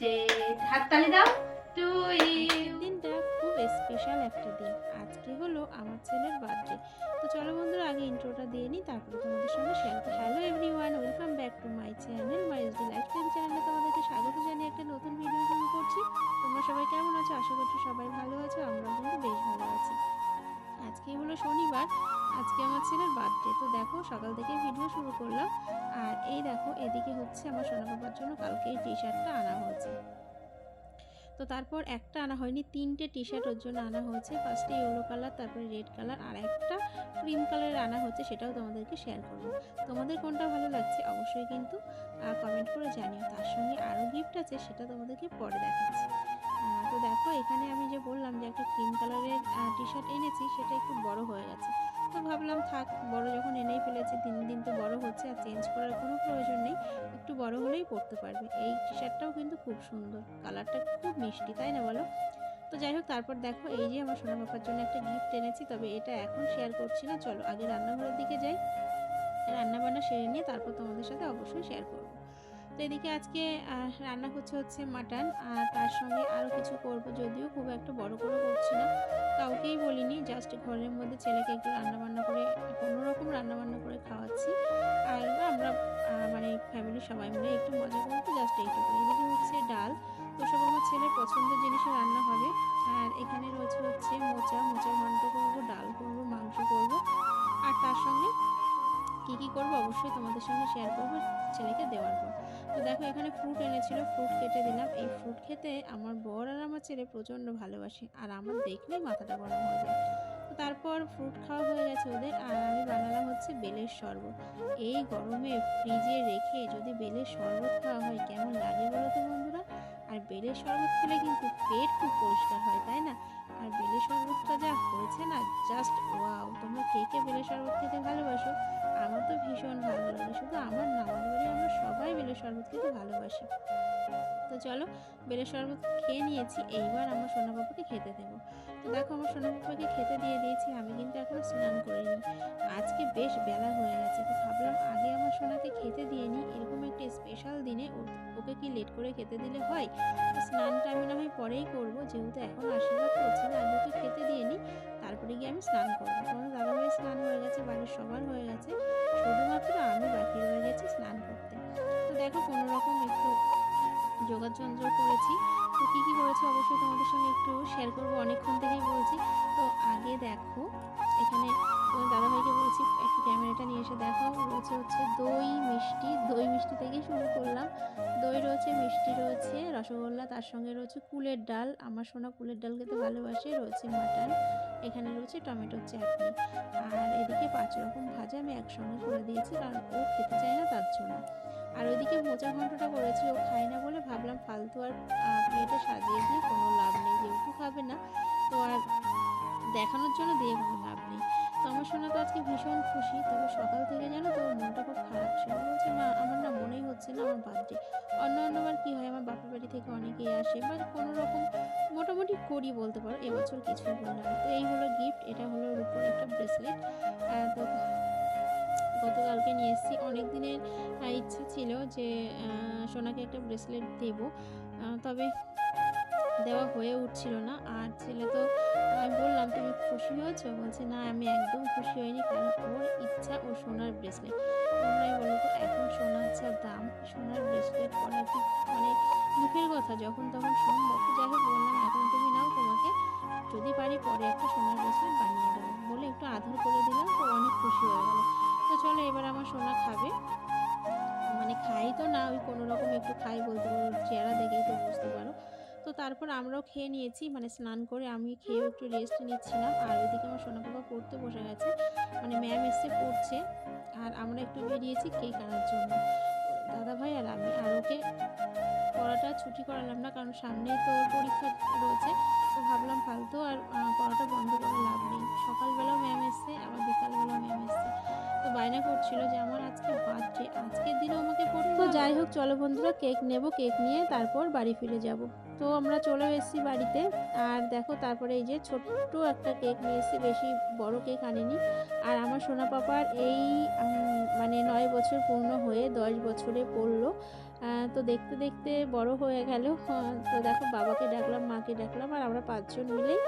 Birthday হাততালি দাও। Two দিনটা খুব স্পেশাল একটা দিন। আজকে হলো আমার ছেলের বার্থডে তো চলো বন্ধুরা, আগে ইন্ট্রোটা দিয়ে নিই, তারপরে তোমাদের সঙ্গে share hello everyone welcome back to my channel my SD lifestyle চ্যানেলে তোমাদেরকে স্বাগত জানিয়ে একটা নতুন ভিডিও শুরু করছি। তোমরা সবাই কেমন আছো? আশা করছি সবাই ভালো আছো আমরা কিন্তু বেশ ভালো আছি। আজকে হলো শনিবার, আজকে আমার ছেলের বার্থডে তো দেখো, সকাল থেকে ভিডিও শুরু করলাম। আর এই দেখো, এদিকে হচ্ছে আমার সোনা বাবার জন্য কালকে এই টি শার্টটা আনা হয়েছে। তো তারপর একটা আনা হয়নি, তিনটে টি শার্ট ওর জন্য আনা হয়েছে। ফার্স্টে ইয়েলো কালার তারপরে রেড কালার আর একটা ক্রিম কালারের আনা হচ্ছে, সেটাও তোমাদেরকে শেয়ার করব। তোমাদের কোনটা ভালো লাগছে অবশ্যই কিন্তু কমেন্ট করে জানিও। তার সঙ্গে আরও গিফট আছে, সেটা তোমাদেরকে পরে দেখাচ্ছি। তো দেখো, এখানে আমি যে বললাম যে একটা ক্রিম কালারের টি শার্ট এনেছি, সেটা একটু বড় হয়ে গেছে। তো ভাবলাম, থাক, বড় যখন এনেই ফেলেছি, দিন দিন তো বড় হচ্ছে আর চেঞ্জ করার কোনো প্রয়োজন নেই, একটু বড় হলেই পরতে পারবে। এই টি শার্টটাও কিন্তু খুব সুন্দর কালারটা খুব মিষ্টি, তাই না বলো? তো যাই হোক, তারপর দেখো, এই যে আমার সোনা বাবার জন্য একটা গিফট এনেছি, তবে এটা এখন শেয়ার করছি না, চলো আগে রান্নাঘরের দিকে যাই। রান্না বান্না সেরে নিয়ে তারপর তোমাদের সাথে অবশ্যই শেয়ার করব। তো এদিকে আজকে রান্না হচ্ছে হচ্ছে মাটন, আর তার সঙ্গে আরও কিছু করব, যদিও খুব একটা বড় করে করছি না। কাউকেই বলিনি জাস্ট ঘরের মধ্যে ছেলেকে একটু রান্না বান্না করে কোনো রকম রান্না বান্না করে খাওয়াচ্ছি। আর আমরা মানে ফ্যামিলির সবাই মিলে একটু মজা করব জাস্ট এইটুকু এদিকে হচ্ছে ডাল। তো সব আমার ছেলের পছন্দের জিনিসে রান্না হবে। আর এখানে রয়েছে হচ্ছে মোচা। মোচা ঘন্ট করব, ডাল করব, মাংস করব। আর তার সঙ্গে কী কী করব অবশ্যই তোমাদের সঙ্গে শেয়ার করব, ছেলেকে দেওয়ার পর। তো দেখো, এখানে ফ্রুট এনেছিল ফ্রুট কেটে দিলাম। এই ফ্রুট খেতে আমার বর আর আমার ছেলে প্রচণ্ড ভালোবাসে, আর আমার দেখলেই মাথাটা গরম হয়ে যায়। তো তারপর ফ্রুট খাওয়া হয়ে গেছে ওদের, আর আমি বানালাম হচ্ছে বেলের শরবত। এই গরমে ফ্রিজে রেখে যদি বেলের শরবত খাওয়া হয়, কেমন লাগে বলো তো বন্ধুরা? আর বেলের শরবত খেলে কিন্তু পেট খুব পরিষ্কার হয়, তাই না? আর বেলের শরবতটা যা হয়েছে না জাস্ট ওয়াও তোমরা কে কে বেলের শরবত খেতে ভালোবাসো? আমার তো ভীষণ ভালো লাগে। শুধু আমার না আমাদের বাড়ি আমরা সবাই বেলের শরবত খেতে ভালোবাসি। তো চলো বেলের শরবত খেয়ে নিয়েছি, এইবার আমার সোনা বাবাকে খেতে দেবো। তো দেখো, আমার সোনা বাবাকে খেতে দিয়ে দিয়েছি, আমি কিন্তু এখনও স্নান করিনি। আজকে বেশ বেলা হয়ে গেছে, তো ভাবলাম আগে আমার সোনাকে খেতে দিয়ে নিই, এরকম একটা স্পেশাল দিনে ওকে কি লেট করে খেতে দিলে হয়? স্নানটা আমি না হয় পরেই করব, যেহেতু এখন আশীর্বাদ করছি না, আমি ওকে খেতে দিয়ে নিই, তারপরে গিয়ে আমি স্নান করব। কারণ দাদাভাই স্নান হয়ে গেছে, বাড়ির সবার হয়ে গেছে যোগাযন্ত্র করেছি। তো কী কী করেছি অবশ্যই তোমাদের সঙ্গে একটু শেয়ার করব। অনেকক্ষণ থেকেই বলছি। তো আগে দেখো, এখানে তোমার দাদাভাইকে বলছি, একটু ক্যামেরাটা নিয়ে এসে দেখো। রয়েছে হচ্ছে দই, মিষ্টি। দই, মিষ্টি থেকেই শুরু করলাম। দই রয়েছে, মিষ্টি রয়েছে, রসগোল্লা, তার সঙ্গে রয়েছে কুলের ডাল। আমার সোনা কুলের ডাল খেতে ভালোবাসে। রয়েছে মাটন। এখানে রয়েছে টমেটোর চাটনি। আর এদিকে পাঁচ রকম ভাজা আমি একসঙ্গে করে দিয়েছি, কারণ ও খেতে চায় না তার জন্য। আর ওইদিকে মোচা ঘন্টটা করেছি, ও খায় না বলে ভাবলাম ফালতু আর প্লেটে সাজিয়ে দিয়ে কোনো লাভ নেই, যেহেতু খাবে না, তো আর দেখানোর জন্য দিয়ে কোনো লাভ নেই। তো আমার শোনা তো আজকে ভীষণ খুশি, তবে সকাল থেকে যেন তো মনটা খুব খারাপ ছিল। বলছে, মা, আমার না মনেই হচ্ছে না আমার বার্থডে অন্য অন্যবার কী হয়, আমার বাপের বাড়ি থেকে অনেকেই আসে বা কোনো রকম মোটামুটি করি বলতে পারো, এবছর কিছুই না। তো এই হলো গিফট এটা হলো ওর উপর একটা ব্রেসলেট তো গতকালকে নিয়ে এসেছি। অনেক দিনের ইচ্ছে ছিল যে সোনাকে একটা ব্রেসলেট দেব। তবে দেওয়া হয়ে উঠছিল না। আর ছেলে তো, আমি বললাম, তুমি খুশি হয়েছো? বলছে, না, আমি একদম খুশি হইনি, কারণ ওর ইচ্ছা ও সোনার ব্রেসলেট তোমরাই বলো তো এখন সোনার যা দাম, সোনার ব্রেসলেট পরা কি মানে মুখের কথা? যখন তখন সম্ভব? যাই হোক, বললাম, এখন তুমি নাও তোমাকে, যদি পারি পরে একটা সোনার ব্রেসলেট বানিয়ে দেবো। বলে একটু আদর করে দিলাম, তো অনেক খুশি হয়ে গেল। তো চলো, এবার আমার সোনা খাবে। মানে খাই তো না, ওই কোনো রকম একটু খাই বলতে চেহারা দেখেই তো বুঝতে পারো। তো তারপর আমরাও খেয়ে নিয়েছি মানে স্নান করে আমি খেয়েও একটু রেস্ট নিচ্ছিলাম। আর ওইদিকে আমার সোনা বাবা পড়তে বসে গেছে মানে ম্যাম এসে পড়ছে। আর আমরা একটু বেরিয়েছি কেক আনার জন্য। দাদা ভাই আর আমি, আর ওকে পড়াটা ছুটি করালাম না, কারণ সামনেই তো পরীক্ষা রয়েছে। তো ভাবলাম ফালতু আর পড়াটা বন্ধ করে লাভ নেই। সকালবেলাও ম্যাম এসছে, আবার বিকালবেলাও ম্যাম এসছে। তো বায়না করছিল যে, আমার আজকে বার্থডে আজকের দিনে আমাকে পড়তে তো যাই হোক, চলো বন্ধুরা, কেক নেব, কেক নিয়ে তারপর বাড়ি ফিরে যাব। তো আমরা চলে এসেছি বাড়িতে। আর দেখো, তারপরে এই যে ছোট্ট একটা কেক নিয়ে এসেছি, বেশি বড় কেক আনিনি। আর আমার সোনা পাপার এই মানে নয় বছর পূর্ণ হয়ে দশ বছরে পড়ল। তো দেখতে দেখতে বড় হয়ে গেল। তো দেখো, বাবাকে ডাকলাম, মাকে ডাকলাম, আর আমরা পাঁচজন মিলেই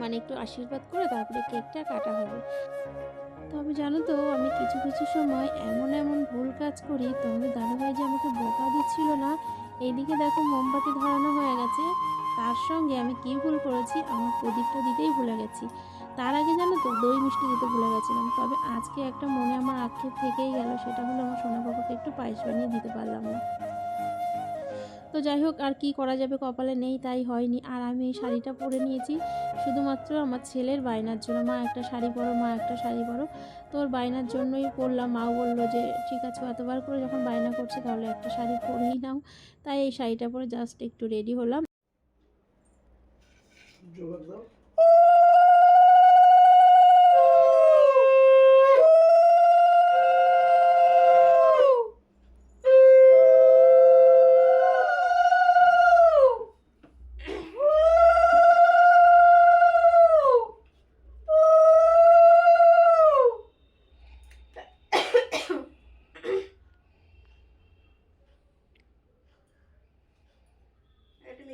মানে একটু আশীর্বাদ করে তারপরে কেকটা কাটা হবে। তবে জানো তো, আমি কিছু কিছু সময় এমন এমন ভুল কাজ করি তোমাদের দাদাভাই যে আমাকে বোকা দিচ্ছিল না, এইদিকে দেখো মোমবাতি ধরানো হয়ে গেছে। তার সঙ্গে আমি কী ভুল করেছি, আমার প্রদীপটা দিতেই ভুলে গেছি। তার আগে জানো তো, দই মিষ্টি দিতে ভুলে গেছিলাম। তবে আজকে একটা মনে আমার আক্ষেপ থেকেই গেল, সেটা হলো আমার সোনা বাবাকে একটু পায়েস বানিয়ে দিতে পারলাম না। তো যাই হোক, আর কি করা যাবে কপালে নেই, তাই হয়নি। আর আমি এই শাড়িটা পরে নিয়েছি, শুধুমাত্র আমার ছেলের বায়নার জন্য। মা একটা শাড়ি পরো, মা একটা শাড়ি পরো। তোর বায়নার জন্যই পরলাম। মাও বলল যে, ঠিক আছে, এতবার করে যখন বায়না করছে, তাহলে একটা শাড়ি পরেই নাও। তাই এই শাড়িটা পরে জাস্ট একটু রেডি হলাম।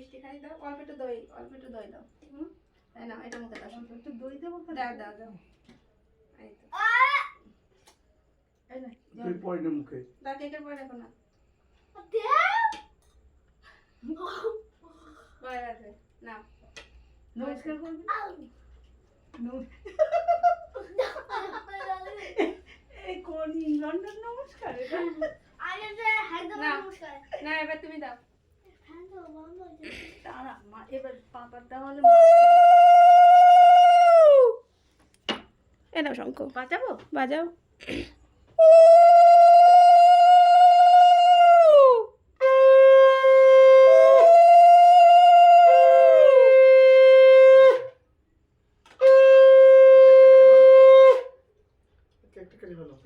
যোগাযোগ দাও মিষ্টি খাই দাও অল্প একটু দই অল্প একটু দই দাও। হুম? এই নাও এটা মুখে দাও। একটু দই দেবো দাও দাও দাও। এই তো। এই নে। তুই পড়ে নে মুখে। দাও কেকের পরে রাখো না। নমস্কার করবি? এই কোন লন্ডন নমস্কার এটা? না এবার তুমি দাও। তারা মা এবার পাপার তাহলে এ নাও শঙ্খ। বাঁচাবো বাজাও।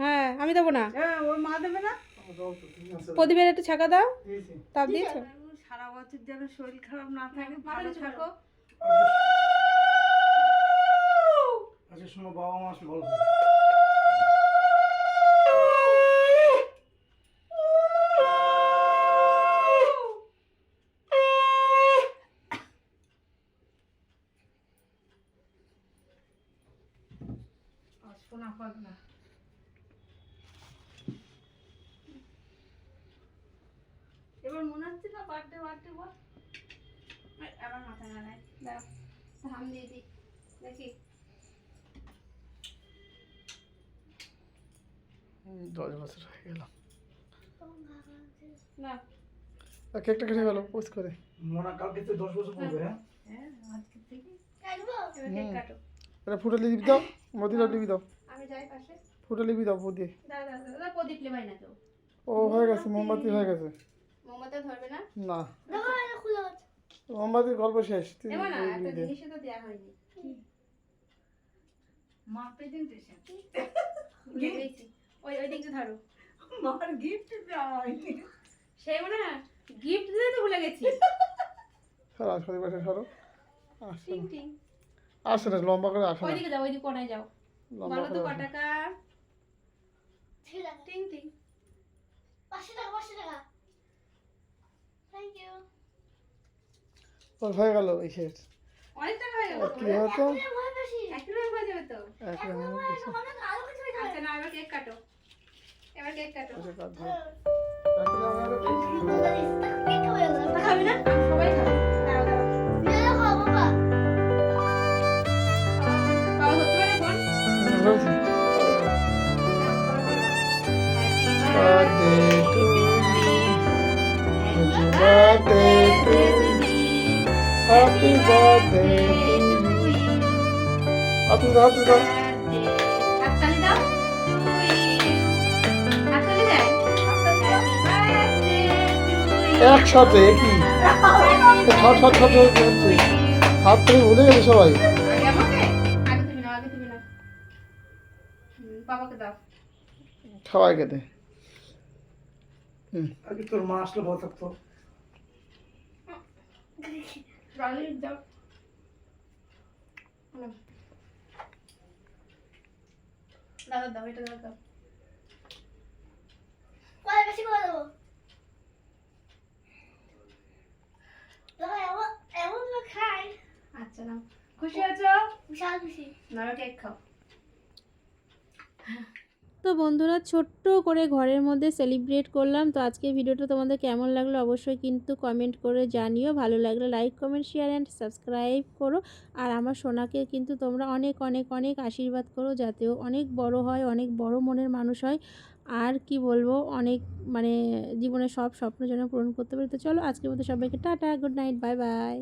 হ্যাঁ আমি দেবো না। হ্যাঁ প্রদীপের একটু ছাকা দাও। তাপ দিয়েছ? সারা বছর যেন শরীর খারাপ না থাকে ভালো থাকো। আজকে সময় বাবা মা ভালো থাকে না পাগলা এবার মনে হচ্ছে না বার্থডে বার্থডে বল। আবার মাথা নাড়ায় দাও ধাম দিয়ে দিই দেখি। দশ বছর হয়ে গেল। না। কেকটা কেটে গেল পোস্ট করে মোনা কালকে তো দশ বছর পড়বে হ্যাঁ? হ্যাঁ আজকে থেকে। এবার এটা ফুটে লিপি দাও মদিরা লিপি দাও। আমি যাই পাশে। ফুটে লিপি দাও প্রদীপ লেবাই না তো। ও হয়ে গেছে মোমবাতি হয়ে গেছে। মোমবাতি ধরবে না? না। মোমবাতির গল্প শেষ। তুই দেবো না একটা জিনিসও তো দেওয়া হয়নি মা প্রেজেন্টেশন ওই ওই দিকটা ধরো। মার গিফট দেওয়া হয়নি সেই মনে না গিফট দিতে তো ভুলে গেছি। সরো আসো পাশে সরো। আসো টিং না। টিং। আসো লম্বা করে আসো ওইদিকে যাও ওইদিকে কোনায় যাও। লম্বা বলো তো করে ক আসো। টাকা। টিং ওর হয়ে গেল এই শেষ। হয়ে গেল। কি হতো এক হয়ে যাবে তো? এক রকম কিছু। আচ্ছা না এবার কেক কাটো। এবার কেক কাটো। আচ্ছা, কাট দাও। এক রকম আরও বেশি। তোমরা খাবে না? সবাই খাব। দাঁড়াও দাঁড়াও। বাবা ধরতে পারে বোন Happy birthday to you. হাত তুলে দাও, হাত তুলে দাও। হাততালি দাও হাততালি দেয় হাততালি দাও একসাথে কি ছট ছট ছট হচ্ছে হাত থেকে ভুলে গেছে সবাই তুমি তুমি নাও হুম, তোর মা আসলে ভালো থাকতো। ট্রলি দাও দাদা দাও এটা দাদা দাও। বেশি করে দেবো? দাদা এমন এমন খাই। আচ্ছা না খুশি আছো বিশাল খুশি। নাও কেক খাও। তো বন্ধুরা ছোট্ট করে ঘরের মধ্যে সেলিব্রেট করলাম। তো আজকে ভিডিওটা তোমাদের কেমন লাগল অবশ্যই কিন্তু কমেন্ট করে জানিও। ভালো লাগলে like comment share and subscribe করো। আর আমার সোনাকে কিন্তু তোমরা অনেক অনেক অনেক আশীর্বাদ করো যাতে ও অনেক বড় হয়, অনেক বড় মনের মানুষ হয়। আর কি বলব, অনেক মানে জীবনে সব স্বপ্ন যেন পূরণ করতে পারে। তো চলো আজকের মতো সবাইকে tata good night bye bye